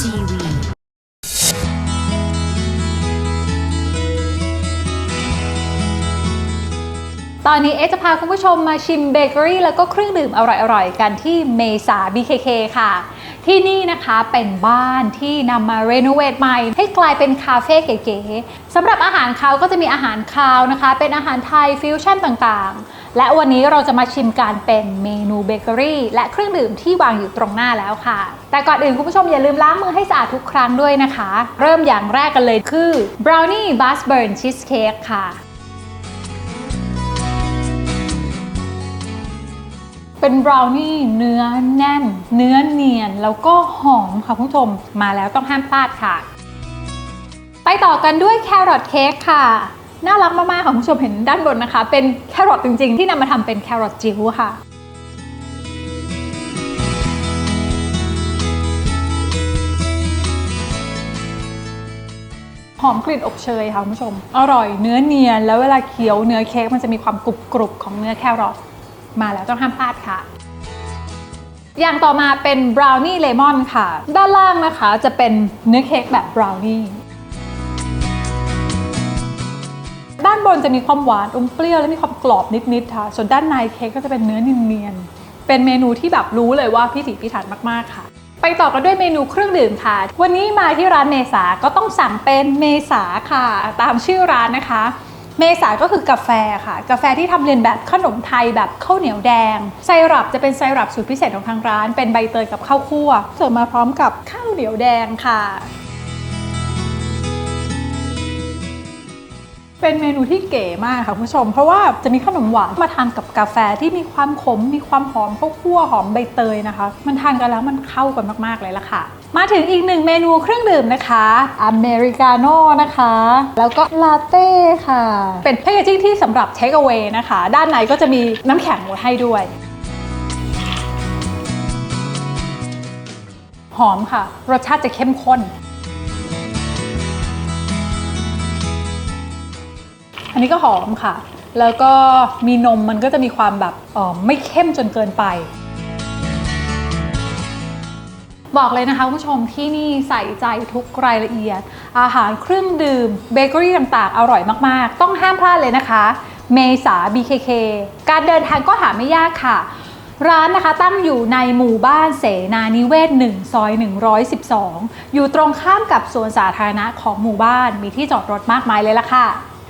TV ตอนนี้เอ๊จะพาคุณผู้ชมมาชิมเบเกอรี่แล้วก็เครื่องดื่มอร่อยๆ กันที่เมษา BKK ค่ะ ที่นี่นะคะเป็นบ้านที่นำมารีโนเวทใหม่ ให้กลายเป็นคาเฟ่เก๋ๆสำหรับอาหารเขาก็จะมีอาหารคาวนะคะ เป็นอาหารไทยฟิวชั่นต่างๆ และวันนี้เราจะมาชิมการเป็นเมนูเบเกอรี่และเครื่องดื่มที่วางอยู่ตรงหน้าแล้วค่ะ แต่ก่อนอื่นคุณผู้ชมอย่าลืมล้างมือให้สะอาดทุกครั้งด้วยนะคะ เริ่มอย่างแรกกันเลยคือ brownie b u s b u r n cheesecake ค่ะเป็นบราวนี่เนื้อแน่น เนื้อเนียน แล้วก็หอมค่ะคุณผู้ชมมาแล้วต้องห้ามพลาดค่ะ ไปต่อกันด้วยแครอทเค้กค่ะ น่ารักมากๆค่ะคุณผู้ชมเห็นด้านบนนะคะ เป็นแครอทจริงๆ ที่นำมาทำเป็นแครอทจิ๋วค่ะหอมกลิ่นอบเชยค่ะคุณผู้ชม อร่อยเนื้อเนียน แล้วเวลาเคี้ยวเนื้อเค้กมันจะมีความกรุบกรุบๆของเนื้อแครอทมาแล้วต้องห้ามพลาดค่ะ อย่างต่อมาเป็นบราวนี่เลมอนค่ะ ด้านล่างนะคะจะเป็นเนื้อเค้กแบบบราวนี่ บนจะมีความหวานอมเปรี้ยวและมีความกรอบนิดๆค่ะ ส่วนด้านในเค้กก็จะเป็นเนื้อเนียนๆเป็นเมนูที่แบบรู้เลยว่าพิถีพิถันมากๆค่ะ ไปต่อกันด้วยเมนูเครื่องดื่มค่ะ วันนี้มาที่ร้านเมษาก็ต้องสั่งเป็นเมษาค่ะ ตามชื่อร้านนะคะเมษาก็คือกาแฟค่ะ กาแฟที่ทำเรียนแบบขนมไทยแบบข้าวเหนียวแดง ไซรัปจะเป็นไซรัปสูตรพิเศษของทางร้าน เป็นใบเตยกับข้าวคั่ว เสิร์ฟมาพร้อมกับข้าวเหนียวแดงค่ะ เป็นเมนูที่เก๋มากค่ะคุณผู้ชม เพราะว่าจะมีขนมหวานมาทานกับกาแฟที่มีความขม มีความหอมข้าวคั่วหอมใบเตยนะคะ มันทานกันแล้วมันเข้ากันมากๆเลยละค่ะ มาถึงอีกหนึ่งเมนูเครื่องดื่มนะคะอเมริกาโน่นะคะ แล้วก็ลาเต้ค่ะ เป็นแพคเกจิ้งที่สำหรับเทคเอา a y นะคะ ด้านในก็จะมีน้ำแข็งไว้ให้ด้วยหอมค่ะ รสชาติจะเข้มข้น อันนี้ก็หอมค่ะ แล้วก็มีนมมันก็จะมีความแบบออไม่เข้มจนเกินไป บอกเลยนะคะคุณผู้ชมที่นี่ใส่ใจทุกรายละเอียด อาหารเครื่องดื่มเบเกอรี่ต่างๆ อร่อยมากๆ ต้องห้ามพลาดเลยนะคะ เมษา BKK การเดินทางก็หาไม่ยากค่ะร้านนะคะตั้งอยู่ในหมู่บ้านเสนานิเวศ 1 ซอย 112 อยู่ตรงข้ามกับสวนสาธารณะของหมู่บ้านมีที่จอดรถมากมายเลยล่ะค่ะ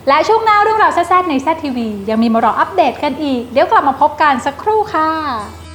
และช่วงหน้าเรื่องราวแซ่บๆในแซทีวียังมีมารออัปเดตกันอีก เดี๋ยวกลับมาพบกันสักครู่ค่ะ